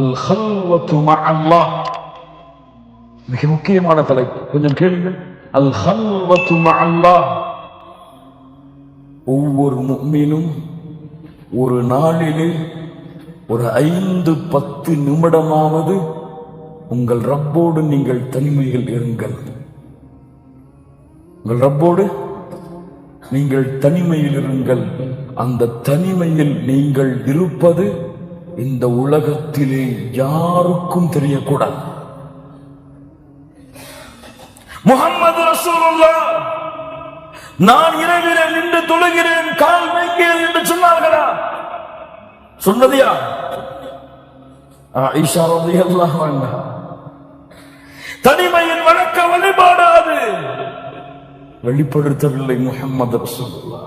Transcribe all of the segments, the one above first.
அல் அல்லாஹ் மிக முக்கியமான தலைப்பு. கொஞ்சம் கேளுங்கள். அல் ஹல்வத்து அல்லாஹ் ஒவ்வொரு முக்மீனும் ஒரு நாளிலே ஒரு ஐந்து பத்து நிமிடமாவது உங்கள் ரப்போடு நீங்கள் தனிமையில் இருங்கள். உங்கள் ரப்போடு நீங்கள் தனிமையில் இருங்கள். அந்த தனிமையில் நீங்கள் இருப்பது இந்த உலகத்திலே யாருக்கும் தெரியக்கூடாது. முகமது ரசூலுல்லா நான் இரவிலே நின்று தொழுகிறேன் கால் வைக்கிறேன் என்று சொன்னார்களா? சொன்னதையா? யார் ஆயிஷா ரலியல்லாஹு அன்ஹா. தனிமையின் வணக்க வழிபாடாது. வெளிப்படுத்தவில்லை முகமது ரசூலுல்லா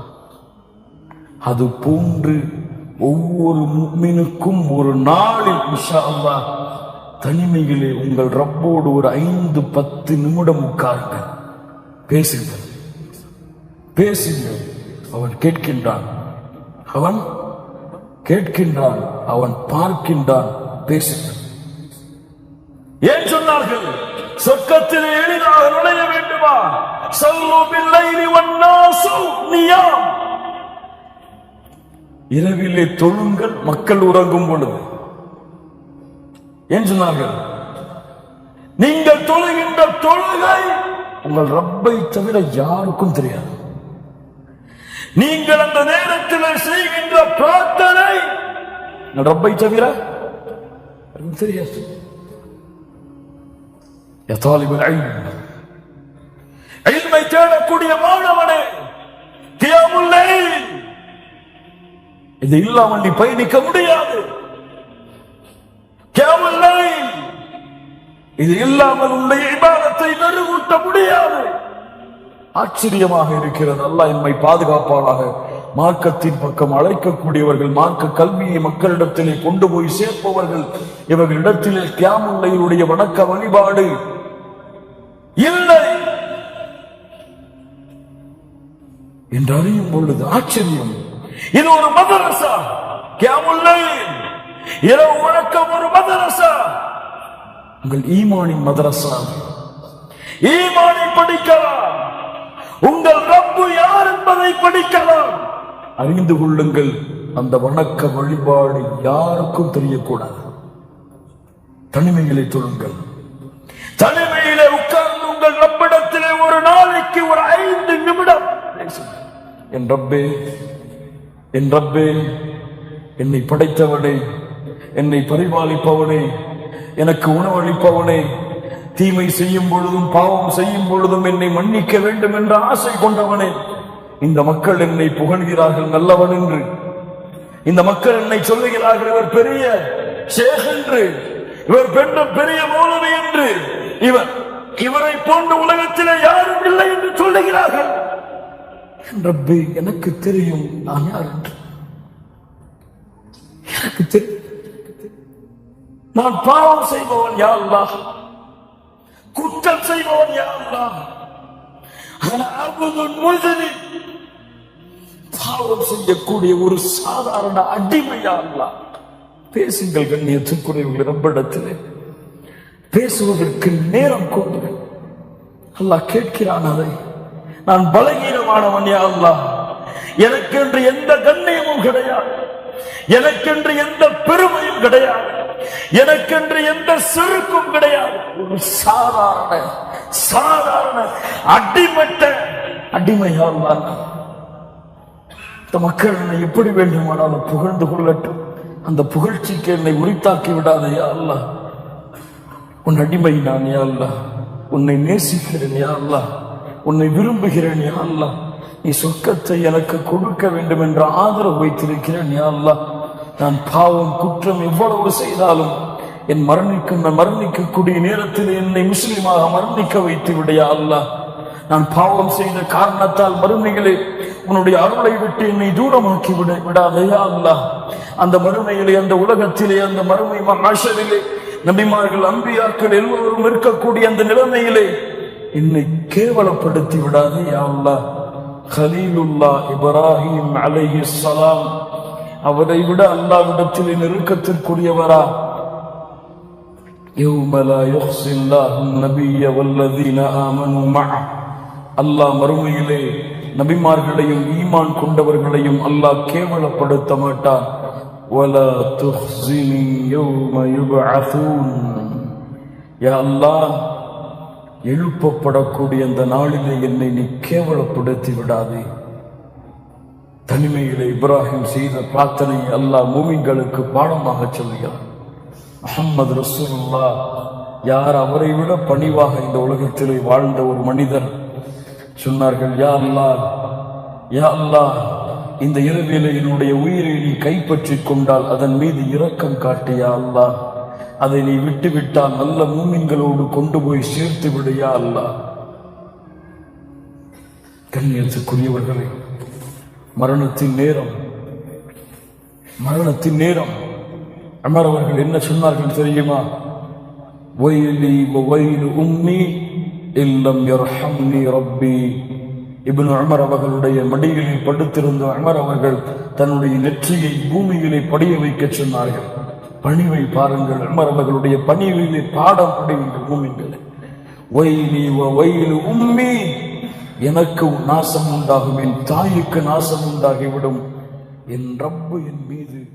அது போன்று ஒவ்வொரு முக்மினுக்கும் ஒரு நாளில் உஷா அல்லா தனிமையிலே உங்கள் ரப்போடு ஒரு ஐந்து பத்து நிமிடம் உட்காருங்கள். பேசுங்கள். பேசுங்கள். அவன் கேட்கின்றான். அவன் கேட்கின்றான். அவன் பார்க்கின்றான். பேசுங்கள். ஏன் சொன்னார்கள்? சொர்க்கத்தில் எளிதாக நுழைய வேண்டுமா? சல்லு பில்லைலி வன்னாசு நியாம். இரவிலே தொழுங்கள் மக்கள் உறங்கும் பொழுது. ஏன் சொன்னார்கள்? நீங்கள் தொழுகின்ற தொழுகை உங்கள் ரப்பை தவிர யாருக்கும் தெரியாது. நீங்கள் அந்த நேரத்தில் செய்கின்ற பிரார்த்தனை ரப்பை தவிர தெரியாது. எத்தாலிபர் ஐல்மை தேடக்கூடிய மாணவனே இது இல்லாமல் நீ பயணிக்க முடியாது. இது இல்லாமல் உன்னுடைய இபாதத்தை நெருங்கூட்ட முடியாது. ஆச்சரியமாக இருக்கிறது. அல்லாஹ் என்னை பாதுகாப்பாளாக மார்க்கத்தின் பக்கம் அழைக்கக்கூடியவர்கள் மார்க்க கல்வியை மக்களிடத்திலே கொண்டு போய் சேர்ப்பவர்கள் இவர்களிடத்திலே கியாமுல்லையுடைய வணக்க வழிபாடு இல்லை என்று அறியும் பொழுது ஆச்சரியம். இது ஒரு மதரசா. கியாமுல்லை இரவு வணக்கம் ஒரு மதரசா. உங்கள் ஈமானின் மதரசா. ஈமானை படிக்கலாம். உங்கள் ரப்பு யார் என்பதை படிக்கலாம். அறிந்து கொள்ளுங்கள் அந்த வணக்க வழிபாடு யாருக்கும் தெரியக்கூடாது. தனிமையிலே தொழுங்கள். தனிமையிலே உட்கார்ந்து உங்கள் ரப்பிடத்திலே ஒரு நாளைக்கு ஒரு ஐந்து நிமிடம். என் ரப்பே என் ரப்பே என்னை படைத்தவனே என்னை பரிபாலிப்பவனே எனக்கு உணவளிப்பவனே தீமை செய்யும் பொழுதும் பாவம் செய்யும் பொழுதும் என்னை மன்னிக்க வேண்டும் என்ற ஆசை கொண்டவனே. இந்த மக்கள் என்னை புகழ்கிறார்கள் நல்லவன் என்று. இந்த மக்கள் என்னை சொல்லுகிறார்கள் இவர் பெரிய ஷேக் என்று. இவர் பெண்ண பெரிய மௌலவி என்று. இவர் இவரை போன்ற உலகத்திலே யாரும் இல்லை என்று சொல்லுகிறார்கள். ரப்பே எனக்கு தெரியும் நான் யார் என்று. எனக்கு தெரியும் நான் பாவம் செய்பவன் யா குற்றம் செய்பவன் யா அல்லாஹ். பாவம் செய்யக்கூடிய ஒரு சாதாரண அடிமையா அல்லாஹ். பேசுங்கள் கண்ணியத்துக்குரியவர்கள் இடத்திலே பேசுவதற்கு நேரம் கொண்டு அல்லாஹ் கேட்கிறான் அதை. நான் பலகீனமானவன் யா எனக்கென்று எந்த கண்ணியமும் கிடையாது. எனக்கென்று எந்த பெருமையும் கிடையாது. எனக்கென்று எந்த செருக்கும் கிடையாது. ஒரு சாதாரண சாதாரண அடிமட்ட அடிமையா இந்த மக்கள் என்னை எப்படி வேண்டுமானாலும் புகழ்ந்து கொள்ளட்டும். அந்த புகழ்ச்சிக்கு என்னை உரித்தாக்கி விடாதையா அல்ல உன் அடிமை நான் யா அல்ல உன்னை நேசிக்கிறேன் யா அல்லா உன்னை விரும்புகிறேன் யா அல்லாஹ். நீ சொர்க்கத்தை எனக்கு கொடுக்க வேண்டும் என்ற ஆதரவு வைத்திருக்கிறேன் யா அல்லா நான் பாவம் குற்றம் எவ்வளவு செய்தாலும் என் மரணிக்கும் மரணிக்கக்கூடிய நேரத்தில் என்னை முஸ்லீமாக மரணிக்க வைத்து விடையா அல்லா நான் பாவம் செய்த காரணத்தால் மறுமையிலே உன்னுடைய அருளை விட்டு என்னை தூரமாக்கி விட விடாதையா அல்லா அந்த மறுமையிலே அந்த உலகத்திலே அந்த மறுமை மகாஷரிலே நபிமார்கள் அம்பியாக்கள் எல்லோரும் இருக்கக்கூடிய அந்த நிலைமையிலே என்னை கேவலப்படுத்தி விடாதே யா அல்லாஹ் கலீலுல்லா இப்ராஹிம் அலைஹிஸ்ஸலாம் அவரை விட அல்லாவிடத்திலே நெருக்கத்திற்குரியவரா يوم لا يخزي الله النبي والذين آمنوا معه அல்லாஹ் மறுமையிலே நபிமார்களையும் ஈமான் கொண்டவர்களையும் அல்லாஹ் கேவலப்படுத்த மாட்டான் ولا تخزني يوم يبعثون யா அல்லாஹ் எழுப்பப்படக்கூடிய அந்த நாளிலே என்னை நீ கேவலப்படுத்தி விடாதே. தனிமையில் இப்ராஹிம் செய்த பிரார்த்தனை அல்லாஹ் மூமிங்களுக்கு பாடமாக சொல்கிறார் முஹம்மது ரசூல்லா யார் அவரை விட பணிவாக இந்த உலகத்திலே வாழ்ந்த ஒரு மனிதர்? சொன்னார்கள் யா அல்லாஹ் யா அல்லாஹ் இந்த இரவிலே என்னுடைய உயிரை நீ கைப்பற்றிக் கொண்டால் அதன் மீது இரக்கம் காட்டியா அல்லா அல்லாஹ். அதை நீ விட்டுவிட்டால் நல்ல மூமின்களோடு கொண்டு போய் சேர்த்து விடையா அல்ல கண்ணியத்துக்குரியவர்களே மரணத்தின் நேரம் மரணத்தின் நேரம். அமர் அவர்கள் என்ன சொன்னார்கள் தெரியுமா? வயலி வயலு உம்மி இல்லம் யர்ஹம்னி ரப்பி. இபின் அமர் அவர்களுடைய மடிகளில் படுத்திருந்த அமர் அவர்கள் தன்னுடைய நெற்றியை பூமியிலே படிய வைக்க சொன்னார்கள். பணிவை பாருங்கள். உமர் பணிவிலே பாடம் படிவுங்கள் பூமிகளை வயலி வயலு உம்மி. எனக்கு நாசம் உண்டாகும். என் தாய்க்கு நாசம் உண்டாகிவிடும். என் ரப்பு என் மீது